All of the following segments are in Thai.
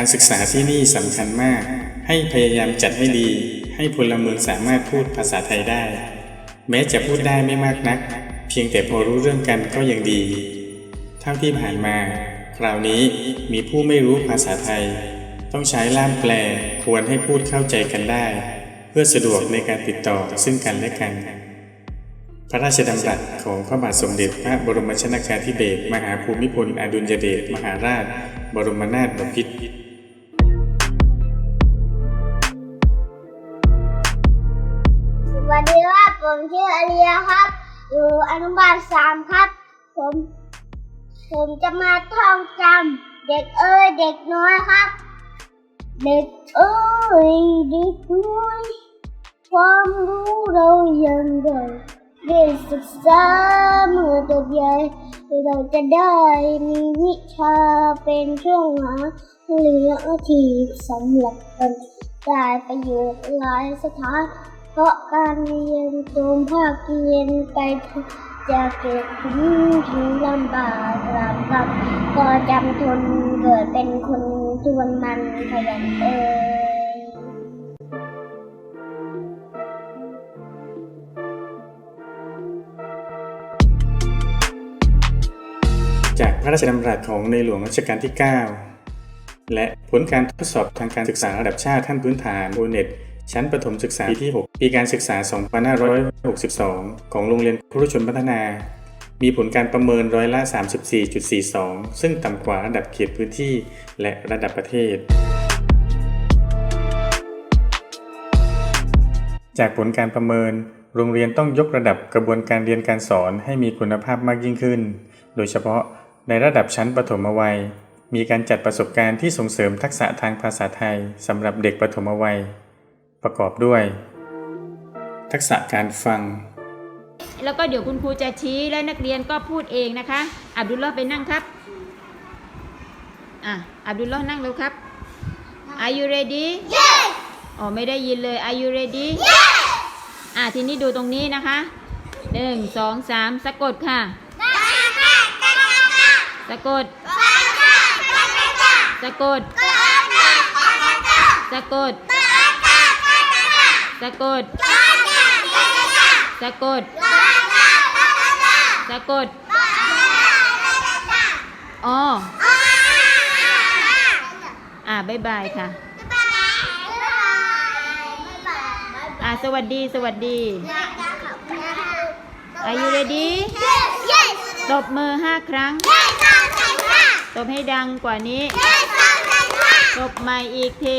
การศึกษาที่นี่สำคัญมาก ให้พยายามจัดให้ดี ให้พลเมืองสามารถพูดภาษาไทยได้ แม้จะพูดได้ไม่มากนัก เพียงแต่พอรู้เรื่องกันก็ยังดี เท่าที่ผ่านมา คราวนี้มีผู้ไม่รู้ภาษาไทย ต้องใช้ล่ามแปลควรให้พูดเข้าใจกันได้ เพื่อสะดวกในการติดต่อซึ่งกันและกัน พระราชดำรัสของพระบาทสมเด็จพระบรมชนากาธิเบศรมหาภูมิพลอดุลยเดชมหาราช บรมนาถบพิตร ผมชื่ออาเลียครับ อยู่อนุบาลสามครับ ผม ผมจะมาท่องจำเด็กเอ้ยเด็กน้อยครับ เด็กเอ้ยเด็กน้อยความรู้เรายังได้ได้ศึกษาเมื่อเติบใหญ่เราจะได้มีวิชาเป็นเครื่องหาเลี้ยงทีสำหรับกันได้ประโยชน์หลายสถาน เพราะการเรียนตรงภาคเรียนไปจะเกิดถึงถึงลำบากลำบากก็จำทนเกิดเป็นคนทวนมันขยันเอ่ยจากพระราชดำรัสของในหลวงรัชกาลที่ 9 และผลการทดสอบทางการศึกษาระดับชาติขั้นพื้นฐานโอเน็ต ชั้นประถมศึกษาปีที่ 6 ปีการศึกษา 2562 ของโรงเรียนครุชนพัฒนา มีผลการประเมินร้อยละ 34.42 ซึ่งต่ำกว่าระดับเขตพื้นที่และระดับประเทศ จากผลการประเมิน โรงเรียนต้องยกระดับกระบวนการเรียนการสอนให้มีคุณภาพมากยิ่งขึ้น โดยเฉพาะในระดับชั้นประถมวัยมีการจัดประสบการณ์ที่ส่งเสริมทักษะทางภาษาไทยสำหรับเด็กประถมวัย ประกอบด้วย ทักษะการฟัง แล้วก็เดี๋ยวคุณครูจะชี้และนักเรียนก็พูดเองนะคะ อับดุลลอฮ์ไปนั่งครับอะอับดุลลอฮ์นั่งเร็วครับ Are you ready Yes อ๋อไม่ได้ยินเลย Are you ready Yes อะทีนี้ดูตรงนี้นะคะหนึ่งสองสามสะกดค่ะ สะกด สะกด สะกด สะกดสะกดสะกดอ๋ออ่าบายบายค่ะอ่าสวัสดีสวัสดี Are you ready ตบมือห้าครั้ง ตบให้ดังกว่านี้ ตบใหม่อีกที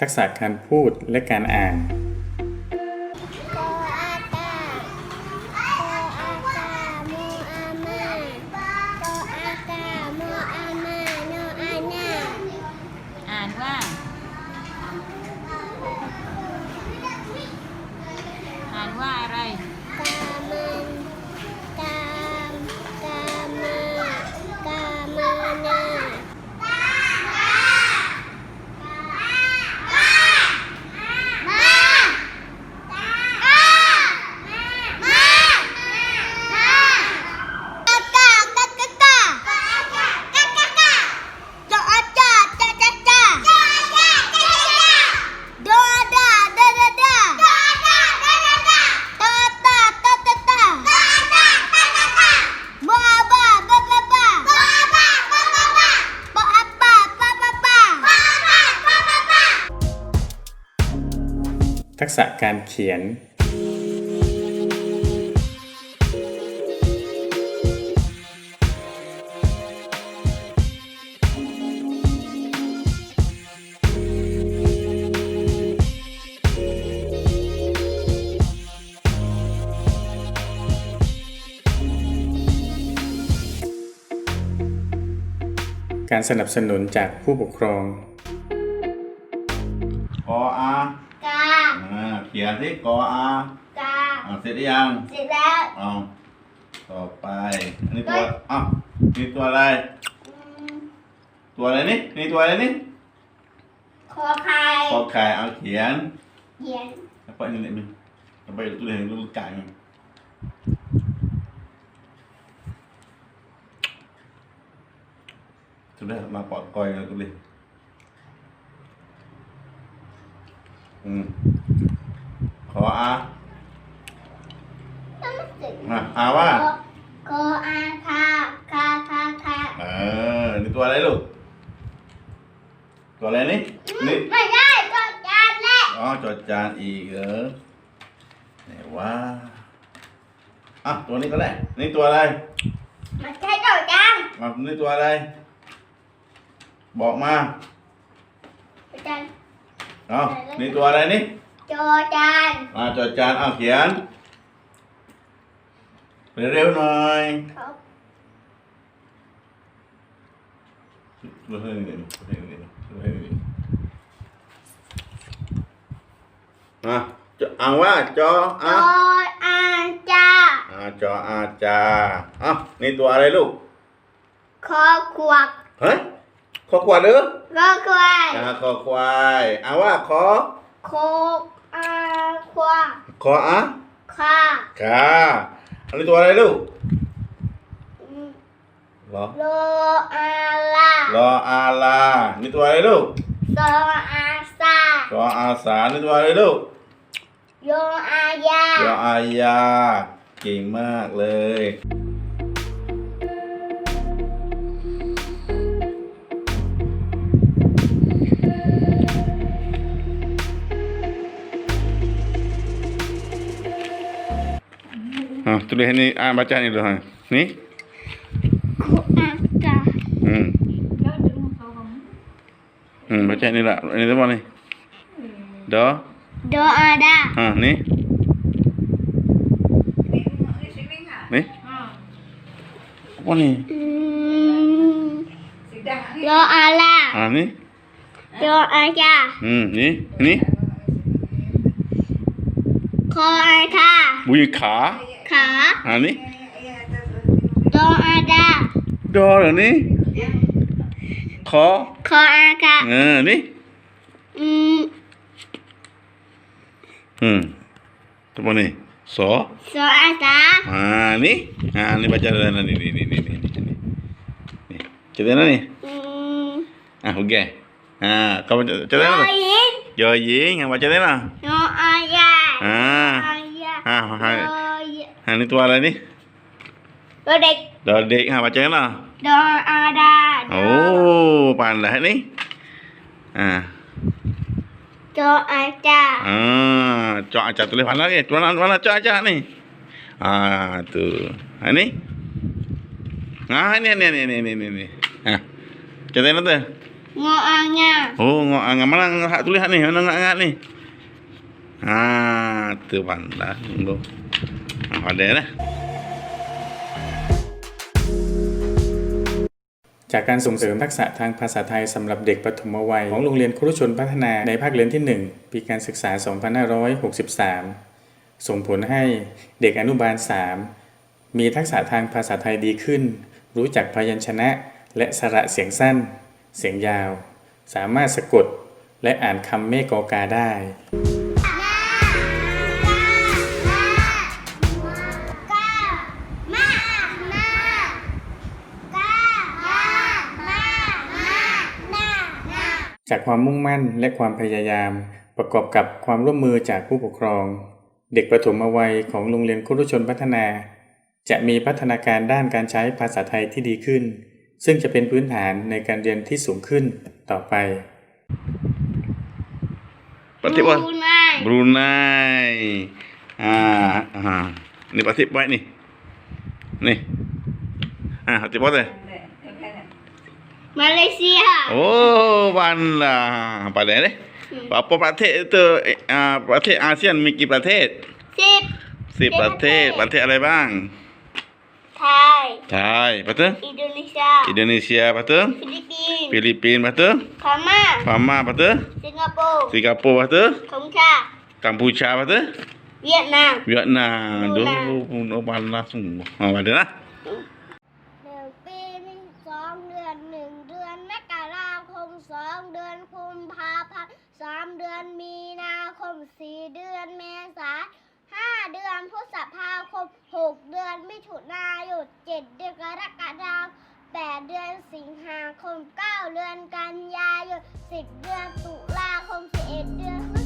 ทักษะการพูดและการอ่าน ษะการเขียน การสนับสนุนจากผู้ปกครอง ออากาอ่าเขียนที่กออากาอ่าเสร็จหรือยังเสร็จแล้วเอาต่อไปอันนี้ตัวอ้าวนี่ตัวอะไร อืมตัวอะไรนี่นี่ตัวอะไรนี่คอไข่กอไข่เอาเขียนเขียน apa ini ni? Apa itu tulis yang dulu kan? Sudah nampak koi yang tulis. Hmm. Kho A. ต้องมาถึง Nah, A ว่าคออาคาคาคาคาเออนี่ตัวอะไรลูก ตัวอะไรนี่นี่ไม่ได้ก็จานแหละอ๋อจดจานอีกเหรอไหนว่าอะตัวนี้ก็ได้นี่ตัวอะไรไม่ใช่ก็จานอะนี่ตัวอะไร บอกมาจานเอานี่ตัวอะไรนี่ จอจานอ่าจดจานเอาเขียนเร็วๆหน่อยเขาดูให้หนึ่งดูให้หนึ่งดูให้หนึ่งอะจะอ่านว่าจอจอะออาจาอ่าจออาจาอะนี่ตัวอะไรลูกคอขวกเฮ้ยขอขวดหรือคอควายอ่าคอควายอ่าว่าขอโคก อาควาขออะคาค่ะอันนี้ตัวอะไรลูกอืมเหรอโลอาลารออาลานี่ตัวอะไรลูกโซอาซารออาสานี่ตัวอะไรลูกโยอายายออายาเก่งมากเลย Ah, tulis ni ah baca ni dulu ha. Ni. คุอากา Hmm. Hmm, baca ni lah. Ini apa ni? Do. โดอาดา Ha, ni. Ni. Apa ni? อืมโลอาลา Ha, ni. โยอายา Hmm, ni. Ni. คออาคา Bunyi ka. ขา Ha, ni. โดอาดา Do lah ni. Kha. คออากา Ha, ni. อืม Hmm. Apa ni? So. โซอาซา Ha, ni. Ha, ni baca dah ni ni ni ni ni. ni. Ni. Cerita mana ni? อืม Ah, okey. Ha, kau baca โย cerita mana? ยิง Yo ying, hang baca mana? โยอายา Ha. อายา Ha, โย ha. Ha ni tu ala ni. Dodek. Dodek ha macam mana? Do ada. Oh, pandai ni. Ha. Co aja. Ha, co aja tulis mana ni? Tu mana, mana co aja ni? Ha tu. Ha ni. Ha ni ni ni ni ni ni. Ha. Kita nak tu. Ngoanga. Oh, ngoanga mana hak tulis hak ni? Mana ngoanga ni? Ha, tu pandai. Ngoanga. Tunggu. Ah, pandai dah. จากการส่งเสริมทักษะทางภาษาไทยสำหรับเด็กปฐมวัย ของโรงเรียนครุชนพัฒนาในภาคเรียนที่ 1 ปีการศึกษา 2563 ส่งผลให้เด็กอนุบาล 3 มีทักษะทางภาษาไทยดีขึ้น รู้จักพยัญชนะ และสระเสียงสั้น เสียงยาว สามารถสะกดและอ่านคำเมฆกอกาได้ จากความมุ่งมั่นและความพยายาม ประกอบกับความร่วมมือจากผู้ปกครอง เด็กประถมวัยของโรงเรียนครุชนพัฒนา จะมีพัฒนาการด้านการใช้ภาษาไทยที่ดีขึ้น ซึ่งจะเป็นพื้นฐานในการเรียนที่สูงขึ้นต่อไป Batik bos. ดูไน Brunei. Ah, ah. Ni batik baik ni. Ni. Ah, batik bos eh. มาเลเซีย Oh, pandai. Pandai deh. Apa batik itu ah batik ASEAN มีกี่ประเทศสิบสิบประเทศประเทศอะไรบ้างไท Thai, ใช่ปะเตอ Indonesia, อินโดนีเซียปะเตอ Philippines, ฟิลิปปินส์ปะเตอ Pama, พม่าปะเตอ Singapore, สิ งคโปร์ปะเตอ Khongcha, กัมพูชาปะเตอ Vietnam. เวียดนามดูดูนะโนบันลาสุงเอามาเดี๋ยวนะหนึ่งปีมีสองเดือนหนึ่งเดือนมกราคมส องเดือนกุมภาพันธ์สามเดือนมีนาคมสี่เดือนเมษาห้าเดือนพฤษภาคมหกเดือนมิถุนายนเจ็ดเดือนกรกฎาคมแปดเดือนสิงหาคมเก้าเดือนกันยายนสิบเดือนตุลาคมสิบเอ็ดเดือน